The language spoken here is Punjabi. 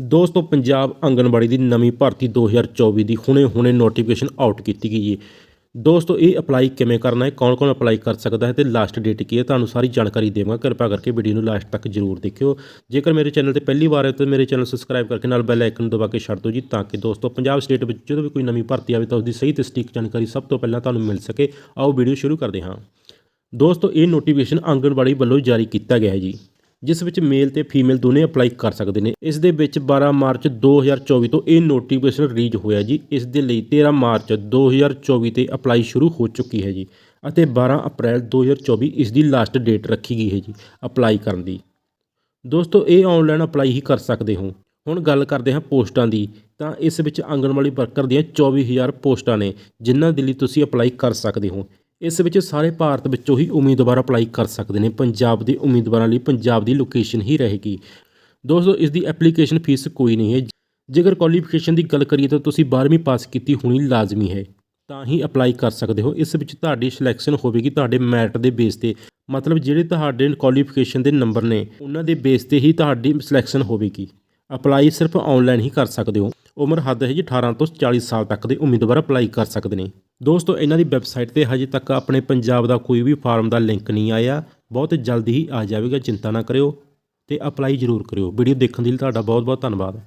ਦੋਸਤੋ, ਪੰਜਾਬ ਆਂਗਣਵਾੜੀ ਦੀ ਨਵੀਂ ਭਰਤੀ 2024 ਦੀ ਹੁਣੇ-ਹੁਣੇ ਨੋਟੀਫਿਕੇਸ਼ਨ ਆਊਟ ਕੀਤੀ ਗਈ ਹੈ ਦੋਸਤੋ, ਇਹ ਅਪਲਾਈ ਕਿਵੇਂ ਕਰਨਾ ਹੈ? ਕੌਣ-ਕੌਣ ਅਪਲਾਈ ਕਰ ਸਕਦਾ ਹੈ? ਤੇ ਲਾਸਟ ਡੇਟ ਕੀ ਹੈ? ਤੁਹਾਨੂੰ ਸਾਰੀ ਜਾਣਕਾਰੀ ਦੇਵਾਂਗਾ। ਕਿਰਪਾ ਕਰਕੇ ਵੀਡੀਓ ਨੂੰ ਲਾਸਟ ਤੱਕ ਜਰੂਰ ਦੇਖਿਓ। ਜੇਕਰ ਮੇਰੇ ਚੈਨਲ ਤੇ ਪਹਿਲੀ ਵਾਰ ਹੈ, ਤਾਂ ਮੇਰੇ ਚੈਨਲ ਸਬਸਕ੍ਰਾਈਬ ਕਰਕੇ ਨਾਲ ਬੈਲ ਆਈਕਨ ਦਬਾ ਕੇ ਛੱਡ ਦਿਓ ਜੀ, ਤਾਂ ਕਿ ਦੋਸਤੋ, ਪੰਜਾਬ ਸਟੇਟ ਵਿੱਚ ਜਦੋਂ ਵੀ ਕੋਈ ਨਵੀਂ ਭਰਤੀ ਆਵੇ, ਤਾਂ ਉਸ ਦੀ ਸਹੀ ਤੇ ਸਟੀਕ ਜਾਣਕਾਰੀ ਸਭ ਤੋਂ ਪਹਿਲਾਂ ਤੁਹਾਨੂੰ ਮਿਲ ਸਕੇ। ਆਓ ਵੀਡੀਓ ਸ਼ੁਰੂ ਕਰਦੇ ਹਾਂ। ਦੋਸਤੋ, ਇਹ ਨੋਟੀਫਿਕੇਸ਼ਨ ਆਂਗਣਵਾੜੀ ਵੱਲੋਂ ਜਾਰੀ ਕੀਤਾ ਗਿਆ ਹੈ ਜੀ। ਜਿਸ ਵਿੱਚ ਮੇਲ ਤੇ ਫੀਮੇਲ ਦੋਨੇ ਅਪਲਾਈ ਕਰ ਸਕਦੇ ਨੇ। ਇਸ ਦੇ ਵਿੱਚ 12 ਮਾਰਚ 2024 ਤੋਂ ਇਹ ਨੋਟੀਫਿਕੇਸ਼ਨ ਰਿਲੀਜ਼ ਹੋਇਆ ਜੀ। ਇਸ ਦੇ ਲਈ 13 ਮਾਰਚ 2024 ਤੇ ਅਪਲਾਈ ਸ਼ੁਰੂ ਹੋ ਚੁੱਕੀ ਹੈ ਜੀ ਅਤੇ 12 ਅਪ੍ਰੈਲ 2024 ਇਸ ਦੀ ਲਾਸਟ ਡੇਟ ਰੱਖੀ ਗਈ ਹੈ ਜੀ ਅਪਲਾਈ ਕਰਨ ਦੀ। ਦੋਸਤੋ, ਇਹ ਆਨਲਾਈਨ ਅਪਲਾਈ ਹੀ ਕਰ ਸਕਦੇ ਹੋ। ਹੁਣ ਗੱਲ ਕਰਦੇ ਹਾਂ ਪੋਸਟਾਂ ਦੀ। ਤਾਂ ਇਸ ਵਿੱਚ ਆਂਗਣਵਾੜੀ ਵਰਕਰ ਦੀਆਂ 24000 ਪੋਸਟਾਂ ਨੇ, ਜਿਨ੍ਹਾਂ ਦੇ ਲਈ ਤੁਸੀਂ ਅਪਲਾਈ ਕਰ ਸਕਦੇ ਹੋ। ਇਸ ਵਿੱਚ ਸਾਰੇ ਭਾਰਤ ਵਿੱਚੋਂ ਹੀ ਉਮੀਦਵਾਰ ਅਪਲਾਈ ਕਰ ਸਕਦੇ ਨੇ। ਪੰਜਾਬ ਦੇ ਉਮੀਦਵਾਰਾਂ ਲਈ ਪੰਜਾਬ ਦੀ ਲੋਕੇਸ਼ਨ ਹੀ ਰਹੇਗੀ। ਦੋਸਤੋ, ਇਸ ਦੀ ਐਪਲੀਕੇਸ਼ਨ ਫੀਸ ਕੋਈ ਨਹੀਂ ਹੈ। ਜੇਕਰ ਕੁਆਲੀਫਿਕੇਸ਼ਨ ਦੀ ਗੱਲ ਕਰੀਏ ਤਾਂ ਤੁਸੀਂ 12ਵੀਂ ਪਾਸ ਕੀਤੀ ਹੋਣੀ ਲਾਜ਼ਮੀ ਹੈ। ਤਾਂ ਹੀ ਅਪਲਾਈ ਕਰ ਸਕਦੇ ਹੋ। ਇਸ ਵਿੱਚ ਤੁਹਾਡੀ ਸਿਲੈਕਸ਼ਨ ਹੋਵੇਗੀ ਤੁਹਾਡੇ ਮੈਰਿਟ ਦੇ ਬੇਸ ਤੇ। ਮਤਲਬ ਜਿਹੜੇ ਤੁਹਾਡੇ ਕੁਆਲੀਫਿਕੇਸ਼ਨ ਦੇ ਨੰਬਰ ਨੇ, ਉਹਨਾਂ ਦੇ ਬੇਸ ਤੇ ਹੀ ਤੁਹਾਡੀ ਸਿਲੈਕਸ਼ਨ ਹੋਵੇਗੀ। ਅਪਲਾਈ ਸਿਰਫ ਆਨਲਾਈਨ ਹੀ ਕਰ ਸਕਦੇ ਹੋ। ਉਮਰ ਹੱਦ ਹੈ ਜੀ 18 ਤੋਂ 40 ਸਾਲ ਤੱਕ ਦੇ ਉਮੀਦਵਾਰ ਅਪਲਾਈ ਕਰ ਸਕਦੇ ਨੇ। ਦੋਸਤੋ, ਇਹਨਾਂ ਦੀ ਵੈਬਸਾਈਟ ਤੇ ਹਜੇ ਤੱਕ ਆਪਣੇ ਪੰਜਾਬ ਦਾ ਕੋਈ ਵੀ ਫਾਰਮ ਦਾ ਲਿੰਕ ਨਹੀਂ ਆਇਆ। ਬਹੁਤ ਜਲਦੀ ਹੀ ਆ ਜਾਵੇਗਾ, ਚਿੰਤਾ ਨਾ ਕਰਿਓ ਤੇ ਅਪਲਾਈ ਜ਼ਰੂਰ ਕਰਿਓ। ਵੀਡੀਓ ਦੇਖਣ ਦੇ ਲਈ ਤੁਹਾਡਾ ਬਹੁਤ ਬਹੁਤ ਧੰਨਵਾਦ।